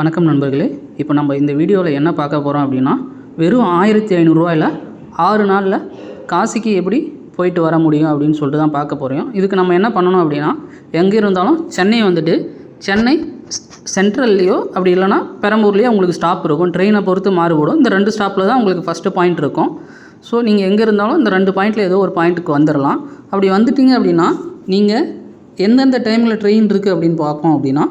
வணக்கம் நண்பர்களே. இப்போ நம்ம இந்த வீடியோவில் என்ன பார்க்க போகிறோம் அப்படின்னா வெறும் ஆயிரத்தி ஐநூறுரூவாயில் ஆறு நாளில் காசிக்கு எப்படி போயிட்டு வர முடியும் அப்படின்னு சொல்லிட்டு தான் பார்க்க போகிறோம் இதுக்கு நம்ம என்ன பண்ணணும் அப்படின்னா எங்கே இருந்தாலும் சென்னை வந்துட்டு சென்னை சென்ட்ரல்லையோ அப்படி இல்லைன்னா பெரம்பூர்லேயோ உங்களுக்கு ஸ்டாப் இருக்கும். ட்ரெயினை பொறுத்து மாறுபடும். இந்த ரெண்டு ஸ்டாப்பில் தான் உங்களுக்கு ஃபஸ்ட்டு பாயிண்ட் இருக்கும். ஸோ நீங்கள் எங்கே இருந்தாலும் இந்த ரெண்டு பாயிண்டில் ஏதோ ஒரு பாயிண்ட்டுக்கு வந்துடலாம் அப்படி வந்துட்டீங்க அப்படின்னா நீங்கள் எந்தெந்த டைமில் ட்ரெயின் இருக்குது அப்படின்னு பார்ப்போம் அப்படின்னா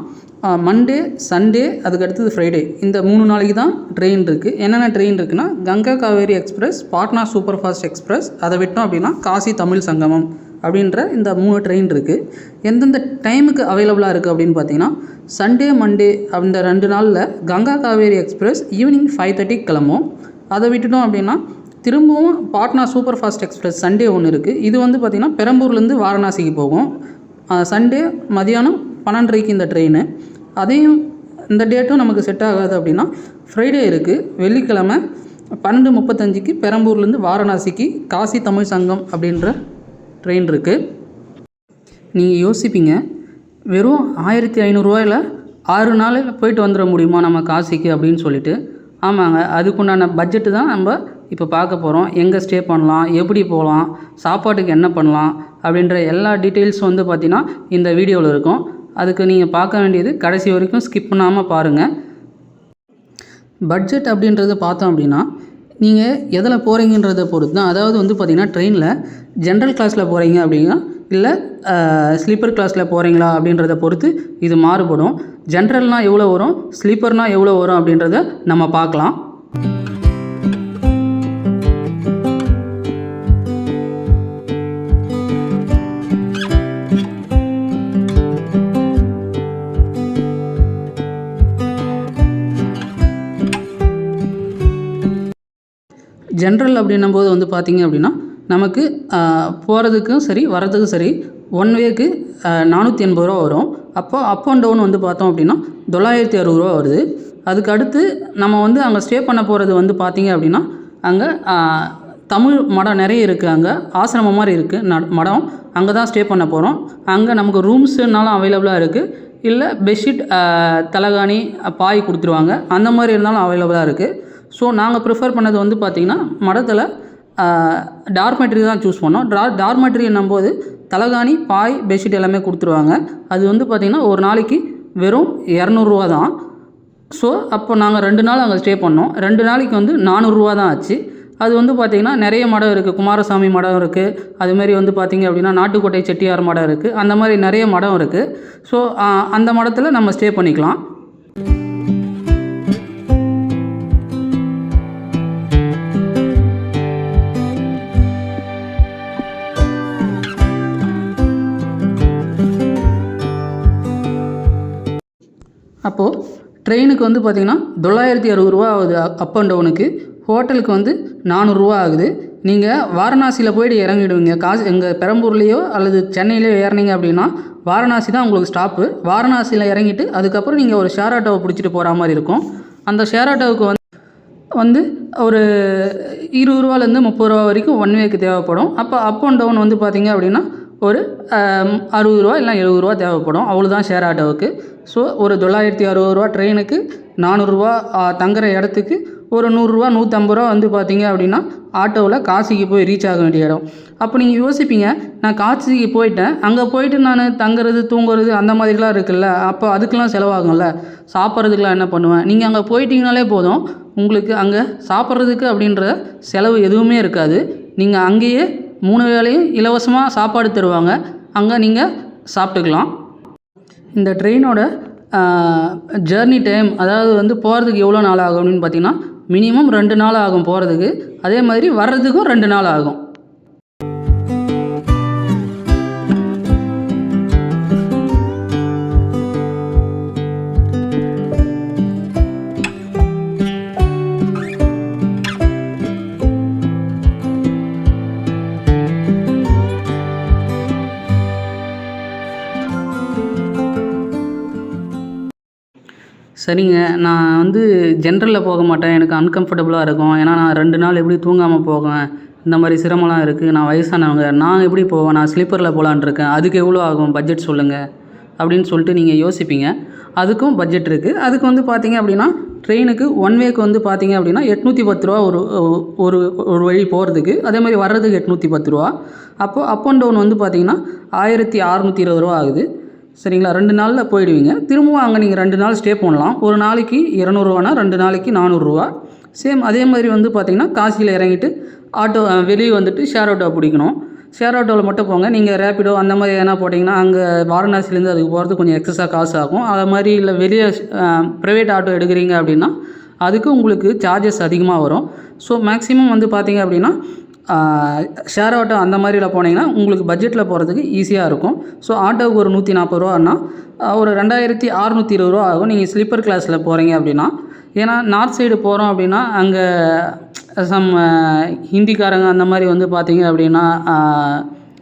மண்டே சண்டே அதுக்கு அடுத்தது ஃப்ரைடே இந்த மூணு நாளைக்கு தான் ட்ரெயின் இருக்குது என்னென்ன ட்ரெயின் இருக்குன்னா Ganga Kaveri express Patna super fast express அதை விட்டோம் அப்படின்னா காசி தமிழ் சங்கமம் அப்படின்ற இந்த மூணு ட்ரெயின் இருக்குது எந்தெந்த டைமுக்கு அவைலபிளாக இருக்குது அப்படின்னு பார்த்தீங்கன்னா சண்டே மண்டே அந்த ரெண்டு நாளில் Ganga Kaveri express evening five தேர்ட்டிக்கு கிளம்பும். அதை விட்டுட்டோம் அப்படின்னா திரும்பவும் Patna super fast express Sunday ஒன்று இருக்குது இது வந்து பார்த்திங்கன்னா பெரம்பூர்லேருந்து வாரணாசிக்கு போகும். சண்டே மதியானம் பன்னெண்டரைக்கு இந்த ட்ரெயின் அதையும் இந்த டேட்டும் நமக்கு செட் ஆகாது அப்படின்னா ஃப்ரைடே இருக்குது வெள்ளிக்கிழமை பன்னெண்டு முப்பத்தஞ்சுக்கு பெரம்பூர்லேருந்து வாரணாசிக்கு காசி தமிழ் சங்கம் அப்படின்ற ட்ரெயின் இருக்குது நீங்கள் யோசிப்பீங்க வெறும் ஆயிரத்தி ஐநூறுரூவாயில் ஆறு நாளில் போயிட்டு வந்துட முடியுமா நம்ம காசிக்கு அப்படின்னு சொல்லிட்டு? ஆமாங்க அதுக்குண்டான பட்ஜெட்டு தான் நம்ம இப்போ பார்க்க போகிறோம் எங்கே ஸ்டே பண்ணலாம் எப்படி போகலாம் சாப்பாட்டுக்கு என்ன பண்ணலாம் அப்படின்ற எல்லா டீட்டெயில்ஸ் வந்து பார்த்திங்கன்னா இந்த வீடியோவில் இருக்கும். அதுக்கு நீங்கள் பார்க்க வேண்டியது கடைசி வரைக்கும் ஸ்கிப் பண்ணாமல் பாருங்கள் பட்ஜெட் அப்படின்றத பார்த்தோம் அப்படின்னா நீங்கள் எதில் போகிறீங்கன்றதை பொறுத்து தான். அதாவது வந்து பார்த்திங்கன்னா ட்ரெயினில் ஜென்ரல் கிளாஸில் போகிறீங்க அப்படின்னா இல்லை ஸ்லீப்பர் கிளாஸில் போகிறீங்களா அப்படின்றத பொறுத்து இது மாறுபடும். ஜென்ரல்னால் எவ்வளோ வரும் ஸ்லீப்பர்னால் எவ்வளோ வரும் அப்படின்றத நம்ம பார்க்கலாம். ஜென்ரல் அப்படின்னும் போது வந்து பார்த்திங்க அப்படின்னா நமக்கு போகிறதுக்கும் சரி வர்றதுக்கும் சரி ஒன் வேக்கு நானூற்றி எண்பது ரூபா வரும். அப்போ அப் அண்ட் டவுன் வந்து பார்த்தோம் அப்படின்னா தொள்ளாயிரத்தி அறுபது ரூபா வருது. அதுக்கு அடுத்து நம்ம வந்து அங்கே ஸ்டே பண்ண போகிறது வந்து பார்த்திங்க அப்படின்னா அங்கே தமிழ் மடம் நிறைய இருக்குது அங்கே ஆசிரமம் மாதிரி இருக்குது மடம். அங்கே தான் ஸ்டே பண்ண போகிறோம் அங்கே நமக்கு ரூம்ஸுனாலும் அவைலபிளாக இருக்குது இல்லை பெட்ஷீட் தலகாணி பாய் கொடுத்துருவாங்க. அந்த மாதிரி இருந்தாலும் அவைலபிளாக இருக்குது ஸோ நாங்கள் ப்ரிஃபர் பண்ணது வந்து பார்த்திங்கன்னா மடத்தில் டார்மெட்ரி தான் சூஸ் பண்ணோம். டா டார்மெட்ரி என்னும்போது தலகாணி பாய் பெட்ஷீட் எல்லாமே கொடுத்துருவாங்க. அது வந்து பார்த்திங்கன்னா ஒரு நாளைக்கு வெறும் இரநூறுவா தான். ஸோ அப்போ நாங்கள் ரெண்டு நாள் அங்கே ஸ்டே பண்ணோம். ரெண்டு நாளைக்கு வந்து நானூறுரூவா தான் ஆச்சு. அது வந்து பார்த்திங்கன்னா நிறைய மடம் இருக்குது குமாரசாமி மடம் இருக்குது அதுமாரி வந்து பார்த்திங்க அப்படின்னா நாட்டுக்கோட்டை செட்டியார் மடம் இருக்குது அந்த மாதிரி நிறைய மடம் இருக்குது ஸோ அந்த மடத்தில் நம்ம ஸ்டே பண்ணிக்கலாம். அப்போது ட்ரெயினுக்கு வந்து பார்த்திங்கன்னா தொள்ளாயிரத்தி அறுபது ரூபா ஆகுது அப் அண்ட் டவுனுக்கு ஹோட்டலுக்கு வந்து நானூறுரூவா ஆகுது. நீங்கள் வாரணாசியில் போயிட்டு இறங்கிடுவீங்க. காசு எங்கள் பெரம்பூர்லேயோ அல்லது சென்னையிலையோ ஏறினீங்க அப்படின்னா வாரணாசி தான் உங்களுக்கு ஸ்டாப்பு வாரணாசியில் இறங்கிட்டு அதுக்கப்புறம் நீங்கள் ஒரு ஷேர் ஆட்டோவை பிடிச்சிட்டு போகிற மாதிரி இருக்கும். அந்த ஷேர் ஆட்டோவுக்கு வந்து வந்து ஒரு இருபது ரூபாலேருந்து முப்பது ரூபா வரைக்கும் ஒன் வேக்கு தேவைப்படும். அப்போ அப் அண்ட் டவுன் வந்து பார்த்திங்க அப்படின்னா ஒரு அறுபது ரூபா இல்லை எழுபது ரூபா தேவைப்படும். அவ்வளோதான் ஷேர் ஆட்டோவுக்கு ஸோ ஒரு தொள்ளாயிரத்தி அறுபது ரூபா ட்ரெயினுக்கு நானூறுரூவா தங்குற இடத்துக்கு ஒரு நூறுரூவா நூற்றம்பது ரூபா வந்து பார்த்தீங்க அப்படின்னா ஆட்டோவில் காசிக்கு போய் ரீச் ஆக வேண்டிய இடம். அப்போ நீங்கள் யோசிப்பீங்க நான் காசிக்கு போயிட்டேன் அங்கே போயிட்டு நான் தங்குறது தூங்குறது அந்த மாதிரிலாம் இருக்குல்ல அப்போ அதுக்கெலாம் செலவாகும்ல. சாப்பிட்றதுக்கெலாம் என்ன பண்ணுவேன்? நீங்கள் அங்கே போயிட்டீங்கனாலே போதும் உங்களுக்கு அங்கே சாப்பிட்றதுக்கு அப்படின்ற செலவு எதுவுமே இருக்காது. நீங்கள் அங்கேயே மூணு வேளையும் இலவசமாக சாப்பாடு தருவாங்க. அங்கே நீங்கள் சாப்பிட்டுக்கலாம். இந்த ட்ரெயினோட ஜேர்னி டைம் அதாவது வந்து போகிறதுக்கு எவ்வளோ நாள் ஆகும் அப்படின்னு பார்த்தீங்கன்னா மினிமம் ரெண்டு நாள் ஆகும் போகிறதுக்கு அதே மாதிரி வர்றதுக்கும் ரெண்டு நாள் ஆகும். சரிங்க. நான் வந்து ஜென்ரலில் போக மாட்டேன். எனக்கு அன்கம்ஃபர்டபுளாக இருக்கும். ஏன்னா நான் ரெண்டு நாள் எப்படி தூங்காமல் போவேன்? இந்த மாதிரி சிரமம்லாம் இருக்குது நான் வயசானவங்க. நான் எப்படி போவேன்? நான் ஸ்லீப்பரில் போகலான்ருக்கேன் அதுக்கு எவ்வளோ ஆகும்? பட்ஜெட் சொல்லுங்கள் அப்படின்னு சொல்லிட்டு நீங்கள் யோசிப்பீங்க. அதுக்கும் பட்ஜெட் இருக்குது அதுக்கு வந்து பார்த்தீங்க அப்படின்னா ட்ரெயினுக்கு ஒன் வேக்கு வந்து பார்த்தீங்க அப்படின்னா எட்நூற்றி பத்து ரூபா ஒரு ஒரு ஒரு வழி போகிறதுக்கு அதே மாதிரி வர்றதுக்கு எட்நூற்றி பத்து ரூபா. அப்போது அப் அண்ட் டவுன் வந்து பார்த்தீங்கன்னா ஆயிரத்தி அறநூற்றி இருபது ரூபா ஆகுது. சரிங்களா? ரெண்டு நாளில் போயிடுவீங்க. திரும்பவும் அங்கே நீங்கள் ரெண்டு நாள் ஸ்டே பண்ணலாம். ஒரு நாளைக்கு இரநூறுவானா ரெண்டு நாளைக்கு நானூறுரூவா சேம் அதே மாதிரி வந்து பார்த்திங்கன்னா காசியில் இறங்கிட்டு ஆட்டோ வெளியே வந்துட்டு ஷேர் ஆட்டோ பிடிக்கணும். ஷேர் ஆட்டோவில் மட்டும் போங்க. நீங்கள் ரேப்பிடோ அந்த மாதிரி எதனா போட்டிங்கன்னா அங்கே வாரணாசிலேருந்து அதுக்கு போகிறது கொஞ்சம் எக்ஸஸாக காசு ஆகும். அது மாதிரி இல்லை வெளியே ப்ரைவேட் ஆட்டோ எடுக்கிறீங்க அப்படின்னா அதுக்கு உங்களுக்கு சார்ஜஸ் அதிகமாக வரும். ஸோ மேக்ஸிமம் வந்து பார்த்தீங்க அப்படின்னா ஷேர் ஆட்டோ அந்த மாதிரியில் போனீங்கன்னா உங்களுக்கு பட்ஜெட்டில் போகிறதுக்கு ஈஸியாக இருக்கும். ஸோ ஆட்டோவுக்கு ஒரு நூற்றி நாற்பது ரூபான்னா ஒரு ரெண்டாயிரத்தி அறநூற்றி இருபது ரூபா ஆகும். நீங்கள் ஸ்லீப்பர் கிளாஸில் போகிறீங்க அப்படின்னா. ஏன்னா நார்த் சைடு போகிறோம் அப்படின்னா அங்கே சம் ஹிந்திக்காரங்க அந்த மாதிரி வந்து பார்த்தீங்க அப்படின்னா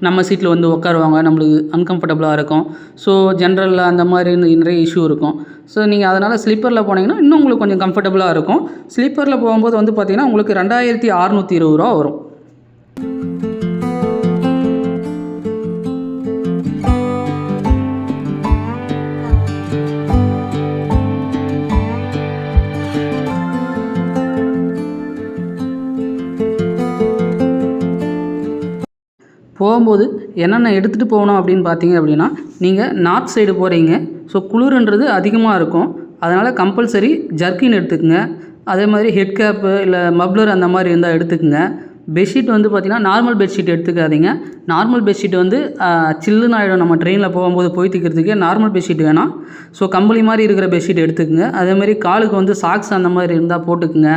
நம்ம சீட்டில் வந்து உட்காருவாங்க. நம்மளுக்கு அன்கம்ஃபர்டபுளாக இருக்கும். ஸோ ஜென்ரலில் அந்த மாதிரி நிறைய இஷ்யூ இருக்கும். ஸோ நீங்கள் அதனால் ஸ்லீப்பரில் போனீங்கன்னா இன்னும் உங்களுக்கு கொஞ்சம் கம்ஃபர்டபுளாக இருக்கும். ஸ்லீப்பரில் போகும்போது வந்து பார்த்திங்கன்னா உங்களுக்கு ரெண்டாயிரத்தி அறநூற்றி இருபது ரூபா வரும். போகும்போது என்னென்ன எடுத்துகிட்டு போகணும் அப்படின்னு பார்த்தீங்க அப்படின்னா நீங்கள் நார்த் சைடு போகிறீங்க ஸோ குளிர்ன்றது அதிகமாக இருக்கும். அதனால் கம்பல்சரி ஜர்க்கின் எடுத்துக்கங்க. அதே மாதிரி ஹெட் கேப்பு இல்லை மப்ளர் அந்த மாதிரி இருந்தால் எடுத்துக்கோங்க. பெட்ஷீட் வந்து பார்த்திங்கன்னா நார்மல் பெட்ஷீட் எடுத்துக்காதீங்க. நார்மல் பெட்ஷீட் வந்து சில்லுன்னு ஆகிடும் நம்ம ட்ரெயினில் போகும்போது போய்த்திக்கிறதுக்கு நார்மல் பெட்ஷீட் வேணாம். ஸோ கம்பளி மாதிரி இருக்கிற பெட்ஷீட் எடுத்துக்கோங்க. அதே மாதிரி காலுக்கு வந்து சாக்ஸ் அந்த மாதிரி இருந்தால் போட்டுக்குங்க.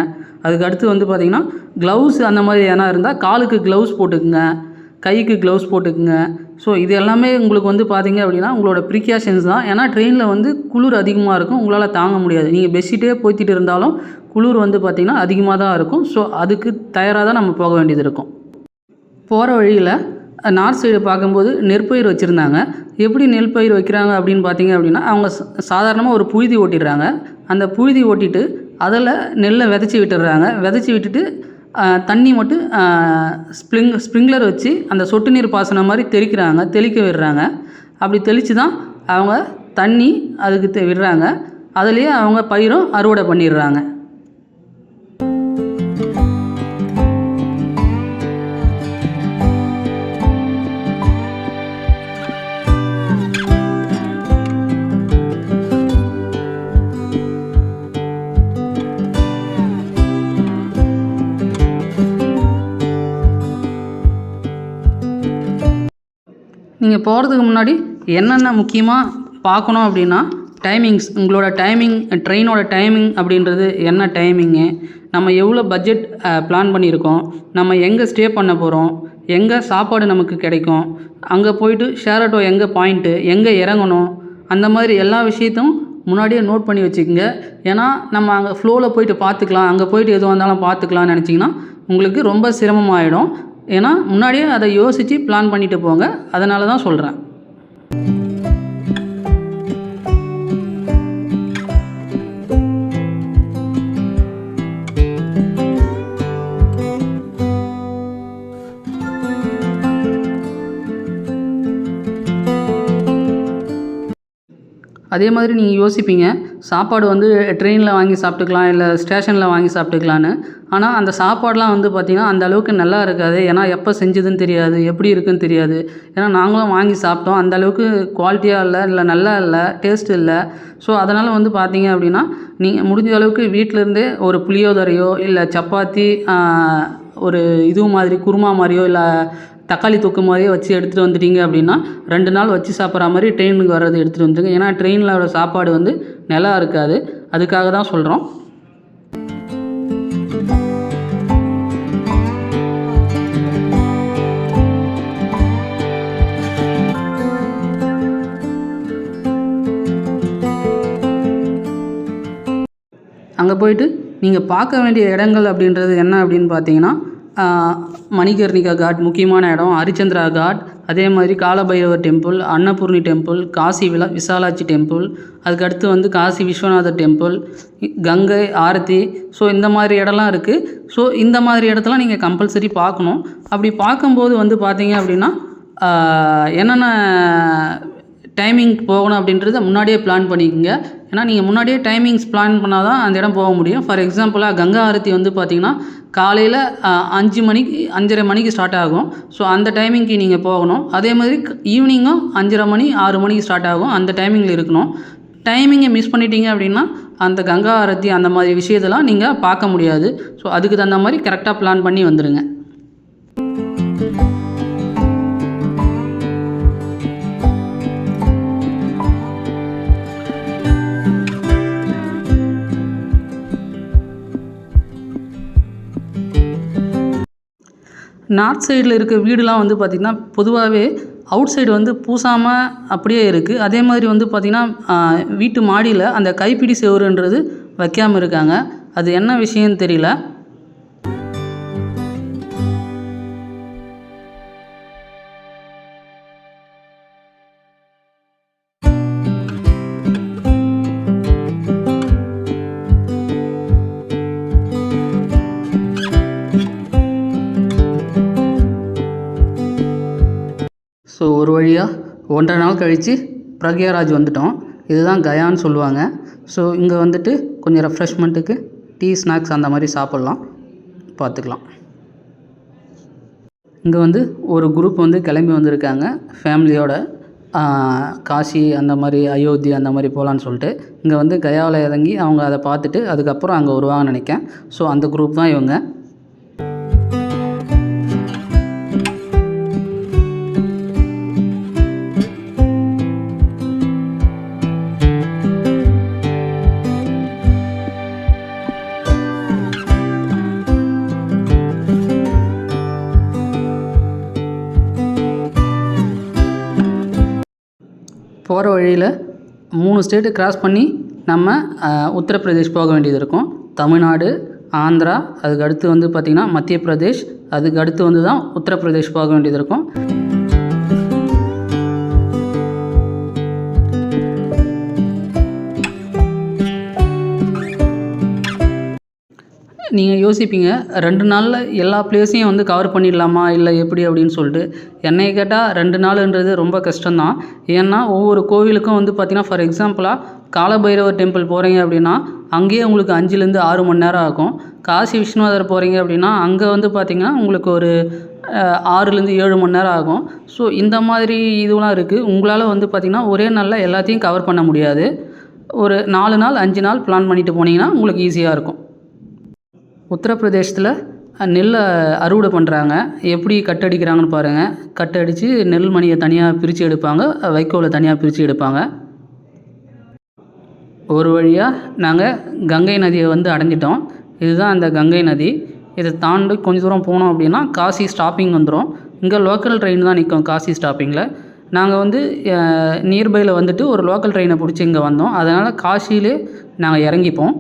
அதுக்கு அடுத்து வந்து பார்த்திங்கன்னா க்ளவுஸ் அந்த மாதிரி எதனா இருந்தால் காலுக்கு க்ளவுஸ் போட்டுக்குங்க. கைக்கு க்ளவுஸ் போட்டுக்குங்க. ஸோ இது எல்லாமே உங்களுக்கு வந்து பார்த்தீங்க அப்படின்னா உங்களோட ப்ரிகாஷன்ஸ் தான். ஏன்னா ட்ரெயினில் வந்து குளிர் அதிகமாக இருக்கும். உங்களால் தாங்க முடியாது. நீங்கள் பெட்ஷீட்டே போய்த்திட்டு இருந்தாலும் குளிர் வந்து பார்த்திங்கன்னா அதிகமாக தான் இருக்கும். ஸோ அதுக்கு தயாராக தான் நம்ம போக வேண்டியது இருக்கும். போகிற வழியில் நார்த் சைடு பார்க்கும்போது நெற்பயிர் வச்சுருந்தாங்க. எப்படி நெல் பயிர் வைக்கிறாங்க அப்படின்னு பார்த்தீங்க அப்படின்னா அவங்க சாதாரணமாக ஒரு புழுதி ஓட்டிடுறாங்க. அந்த புழுதி ஓட்டிட்டு அதில் நெல்லை விதைச்சி விட்டுடுறாங்க. விதைச்சி விட்டுட்டு தண்ணி மட்டும் ஸ்ப்ரிங் ஸ்ப்ரிங்க்லர் வச்சு அந்த சொட்டு நீர் பாசனம் மாதிரி தெளிக்கிறாங்க தெளிக்க விடுறாங்க. அப்படி தெளித்து தான் அவங்க தண்ணி அதுக்கு தெ விடுறாங்க. அதுலேயே அவங்க பயிரும் அறுவடை பண்ணிடுறாங்க. நீங்கள் போகிறதுக்கு முன்னாடி என்னென்ன முக்கியமாக பார்க்கணும் அப்படின்னா டைமிங்ஸ் உங்களோட டைமிங் ட்ரெயினோட டைமிங் அப்படின்றது என்ன டைமிங்கு நம்ம எவ்வளோ பட்ஜெட் பிளான் பண்ணியிருக்கோம்? நம்ம எங்கே ஸ்டே பண்ண போகிறோம் எங்கே சாப்பாடு நமக்கு கிடைக்கும்? அங்கே போயிட்டு ஷேர் ஆட்டோ எங்கே பாயிண்ட்டு எங்கே இறங்கணும்? அந்த மாதிரி எல்லா விஷயத்தையும் முன்னாடியே நோட் பண்ணி வச்சுக்கோங்க. ஏன்னா நம்ம அங்கே ஃப்ளோவில் போயிட்டு பார்த்துக்கலாம். அங்கே போயிட்டு எதுவாக இருந்தாலும் பார்த்துக்கலாம்னு நினச்சிங்கன்னா உங்களுக்கு ரொம்ப சிரமமாயிடும். ஏன்னா முன்னாடியே அதை யோசித்து பிளான் பண்ணிட்டு போங்க. அதனால தான் சொல்கிறேன் அதே மாதிரி நீங்கள் யோசிப்பீங்க சாப்பாடு வந்து ட்ரெயினில் வாங்கி சாப்பிட்டுக்கலாம் இல்லை ஸ்டேஷனில் வாங்கி சாப்பிட்டுக்கலான்னு ஆனால் அந்த சாப்பாடெலாம் வந்து பார்த்திங்கன்னா அந்த அளவுக்கு நல்லா இருக்காது. ஏன்னா எப்போ செஞ்சதுன்னு தெரியாது எப்படி இருக்குன்னு தெரியாது. ஏன்னா நாங்களும் வாங்கி சாப்பிட்டோம். அந்த அளவுக்கு குவாலிட்டியாக இல்லை இல்லை நல்லா இல்லை டேஸ்ட் இல்லை. ஸோ அதனால் வந்து பார்த்தீங்க அப்படின்னா நீங்கள் முடிஞ்ச அளவுக்கு வீட்டிலேருந்தே ஒரு புளியோதரையோ இல்லை சப்பாத்தி ஒரு இது மாதிரி குருமா மாதிரியோ இல்லை தக்காளி தொக்கு மாதிரியே வச்சு எடுத்துகிட்டு வந்துட்டீங்க அப்படின்னா ரெண்டு நாள் வச்சு சாப்பிட்ற மாதிரி ட்ரெயினுக்கு வர்றது எடுத்துகிட்டு வந்துருங்க. ஏன்னா ட்ரெயினில் சாப்பாடு வந்து நல்லா இருக்காது. அதுக்காக தான் சொல்கிறோம் அங்கே போயிட்டு நீங்கள் பார்க்க வேண்டிய இடங்கள் அப்படின்றது என்ன அப்படின்னு பார்த்தீங்கன்னா மணிகர்ணிகா காட் முக்கியமான இடம் ஹரிச்சந்திரா காட் அதே மாதிரி காலபைரவர் டெம்பிள் அன்னபூர்ணி டெம்பிள் காசி விலா விசாலாட்சி டெம்பிள் அதுக்கடுத்து வந்து காசி விஸ்வநாதர் டெம்பிள் கங்கை ஆரத்தி. ஸோ இந்த மாதிரி இடம்லாம் இருக்குது ஸோ இந்த மாதிரி இடத்தெல்லாம் நீங்கள் கம்பல்சரி பார்க்கணும். அப்படி பார்க்கும்போது வந்து பார்த்தீங்க அப்படின்னா என்னென்ன டைமிங் போகணும் அப்படின்றத முன்னாடியே பிளான் பண்ணிக்கோங்க. ஏன்னா நீங்கள் முன்னாடியே டைமிங்ஸ் பிளான் பண்ணால் தான் அந்த இடம் போக முடியும். ஃபார் எக்ஸாம்பிளாக கங்கா ஆரத்தி வந்து பார்த்திங்கன்னா காலையில் அஞ்சு மணிக்கு அஞ்சரை மணிக்கு ஸ்டார்ட் ஆகும். ஸோ அந்த டைமிங்க்கு நீங்கள் போகணும். அதே மாதிரி ஈவினிங்கும் அஞ்சரை மணி ஆறு மணிக்கு ஸ்டார்ட் ஆகும். அந்த டைமிங்கில் இருக்கணும். டைமிங்கை மிஸ் பண்ணிட்டீங்க அப்படின்னா அந்த கங்கா ஆரத்தி அந்த மாதிரி விஷயத்தெல்லாம் நீங்கள் பார்க்க முடியாது. ஸோ அதுக்கு தகுந்த மாதிரி கரெக்டாக பிளான் பண்ணி வந்துடுங்க நார்த் சைடில் இருக்க வீடுலாம் வந்து பார்த்திங்கன்னா பொதுவாகவே அவுட் சைடு வந்து பூசாமல் அப்படியே இருக்குது அதே மாதிரி வந்து பார்த்திங்கன்னா வீட்டு மாடியில் அந்த கைப்பிடி செவருன்றது வைக்காமல் இருக்காங்க. அது என்ன விஷயம்னு தெரியல. ஒன்றரை நாள் கழித்து பிரக்யாராஜ் வந்துட்டோம். இதுதான் கயான்னு சொல்லுவாங்க. ஸோ இங்கே வந்துட்டு கொஞ்சம் ரெஃப்ரெஷ்மெண்ட்டுக்கு டீ ஸ்நாக்ஸ் அந்த மாதிரி சாப்பிட்லாம். பார்த்துக்கலாம். இங்கே வந்து ஒரு குரூப் வந்து கிளம்பி வந்திருக்காங்க. ஃபேமிலியோட காசி அந்த மாதிரி அயோத்தி அந்த மாதிரி போகலான்னு சொல்லிட்டு. இங்கே வந்து கயாவில் இறங்கி அவங்க அதை பார்த்துட்டு அதுக்கப்புறம் அங்கே வருவாங்கன்னு நினைக்கேன் ஸோ அந்த குரூப் தான் இவங்க. போகிற வழியில் மூணு ஸ்டேட்டு கிராஸ் பண்ணி நம்ம உத்தரப்பிரதேஷ் போக வேண்டியது இருக்கும். தமிழ்நாடு ஆந்திரா அதுக்கு அடுத்து வந்து பார்த்திங்கன்னா மத்திய பிரதேஷ் அதுக்கு அடுத்து வந்து தான் உத்தரப்பிரதேஷ் போக வேண்டியது இருக்கும். நீங்கள் யோசிப்பீங்க ரெண்டு நாளில் எல்லா பிளேஸையும் வந்து கவர் பண்ணிடலாமா இல்லை எப்படி அப்படின்னு சொல்லிட்டு. என்னை கேட்டால் ரெண்டு நாளுன்றது ரொம்ப கஷ்டம்தான். ஏன்னா ஒவ்வொரு கோவிலுக்கும் வந்து பார்த்திங்கன்னா ஃபார் எக்ஸாம்பிளாக காலபைரவர் டெம்பிள் போகிறீங்க அப்படின்னா அங்கேயே உங்களுக்கு அஞ்சுலேருந்து ஆறு மணி நேரம் ஆகும். காசி விஸ்வநாதர் போகிறீங்க அப்படின்னா அங்கே வந்து பார்த்திங்கன்னா உங்களுக்கு ஒரு ஆறுலேருந்து ஏழு மணி நேரம் ஆகும். ஸோ இந்த மாதிரி இதுவெலாம் இருக்குது உங்களால் வந்து பார்த்திங்கன்னா ஒரே நாளில் எல்லாத்தையும் கவர் பண்ண முடியாது. ஒரு நாலு நாள் அஞ்சு நாள் பிளான் பண்ணிவிட்டு போனீங்கன்னா உங்களுக்கு ஈஸியாக இருக்கும். உத்தரப்பிரதேசத்தில் நெல்லை அறுவடை பண்ணுறாங்க எப்படி கட்டடிக்கிறாங்கன்னு பாருங்கள் கட்டடித்து நெல் மணியை தனியாக பிரித்து எடுப்பாங்க. வைக்கோலை தனியாக பிரித்து எடுப்பாங்க. ஒரு வழியாக நாங்கள் கங்கை நதியை வந்து அடைஞ்சிட்டோம். இதுதான் அந்த கங்கை நதி. இதை தாண்டி கொஞ்சம் தூரம் போனோம் அப்படின்னா காசி ஸ்டாப்பிங் வந்துடும் இங்கே லோக்கல் ட்ரெயின் தான் நிற்கும் காசி ஸ்டாப்பிங்கில் நாங்கள் வந்து நியர்பையில் வந்துட்டு ஒரு லோக்கல் ட்ரெயினை பிடிச்சி இங்கே வந்தோம். அதனால் காசியிலே நாங்கள் இறங்கிப்போம்.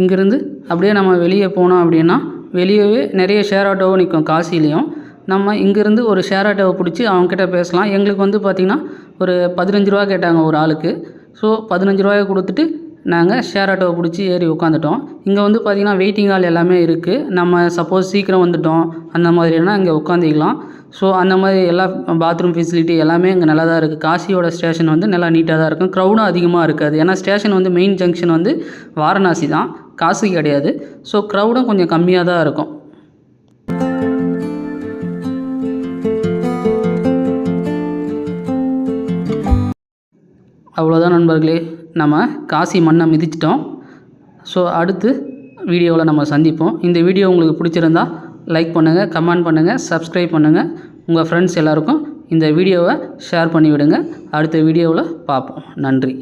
இங்கேருந்து அப்படியே நம்ம வெளியே போனோம் அப்படின்னா வெளியவே நிறைய ஷேர் ஆட்டோவும் நிற்கும் காசிலையும் நம்ம இங்கேருந்து ஒரு ஷேர் ஆட்டோவை பிடிச்சி அவங்கக்கிட்ட பேசலாம். எங்களுக்கு வந்து பார்த்திங்கன்னா ஒரு பதினஞ்சு ரூபா கேட்டாங்க ஒரு ஆளுக்கு. ஸோ பதினஞ்சு ரூபாயை கொடுத்துட்டு நாங்கள் ஷேர் ஆட்டோவை பிடிச்சி ஏறி உட்காந்துட்டோம் இங்கே வந்து பார்த்திங்கன்னா வெயிட்டிங் ஹால் எல்லாமே இருக்குது நம்ம சப்போஸ் சீக்கிரம் வந்துட்டோம். அந்த மாதிரினா இங்கே உட்காந்துக்கலாம் ஸோ அந்த மாதிரி எல்லா பாத்ரூம் ஃபெசிலிட்டி எல்லாமே இங்கே நல்லா தான் இருக்குது காசியோட ஸ்டேஷன் வந்து நல்லா நீட்டாக தான் இருக்கும். க்ரௌடும் அதிகமாக இருக்காது. ஏன்னா ஸ்டேஷன் வந்து மெயின் ஜங்ஷன் வந்து வாரணாசி தான். காசு கிடையாது. ஸோ க்ரௌடும் கொஞ்சம் கம்மியாக தான் இருக்கும். அவ்வளோதான் நண்பர்களே. நம்ம காசி மண்ணை மிதிச்சிட்டோம். ஸோ அடுத்து வீடியோவில் நம்ம சந்திப்போம். இந்த வீடியோ உங்களுக்கு பிடிச்சிருந்தா லைக் பண்ணுங்கள் கமெண்ட் பண்ணுங்கள் சப்ஸ்கிரைப் பண்ணுங்கள் உங்கள் ஃப்ரெண்ட்ஸ் எல்லாருக்கும் இந்த வீடியோவை ஷேர் பண்ணிவிடுங்க. அடுத்த வீடியோவில் பார்ப்போம். நன்றி.